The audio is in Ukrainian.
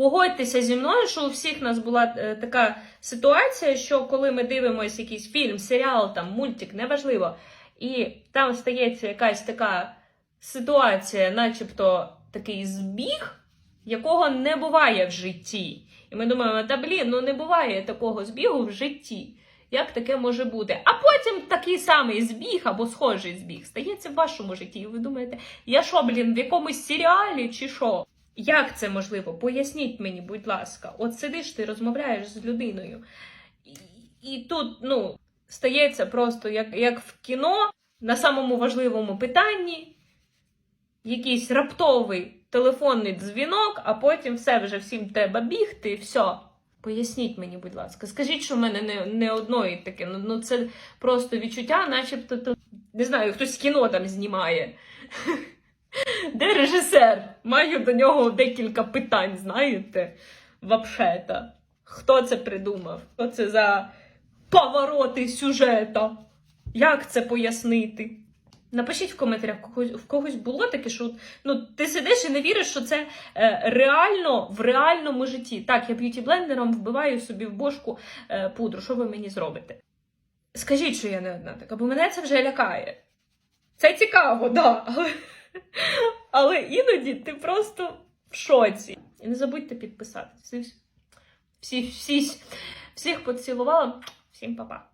Погодьтеся зі мною, що у всіх нас була е, така ситуація, що коли ми дивимося якийсь фільм, серіал, там, мультик, неважливо, і там стається якась така ситуація, начебто такий збіг, якого не буває в житті. І ми думаємо, та блін, ну не буває такого збігу в житті. Як таке може бути? А потім такий самий збіг або схожий збіг стається в вашому житті. І ви думаєте, я що, блін, в якомусь серіалі чи що? Як це можливо? Поясніть мені, будь ласка. От сидиш ти розмовляєш з людиною, і, і тут, ну, стається просто як, як в кіно на самому важливому питанні якийсь раптовий телефонний дзвінок, а потім все вже всім треба бігти, і все. Поясніть мені, будь ласка, скажіть, що в мене не, не одної таке. Ну, ну це просто відчуття, начебто то, не знаю, хтось кіно там знімає. Де режисер? Маю до нього декілька питань, знаєте, вообще-то. Хто це придумав? Що це за повороти сюжета? Як це пояснити? Напишіть в коментарях, в когось, було таке, що ну, ти сидиш і не віриш, що це е, реально в реальному житті. Так, я б'юті-блендером вбиваю собі в бошку е, пудру. Що ви мені зробите? Скажіть, що я не одна така, бо мене це вже лякає. Це цікаво, да. Але іноді ти просто в шоці. І не забудьте підписатися. Всі, всі, всі, всіх поцілувала. Всім па-па.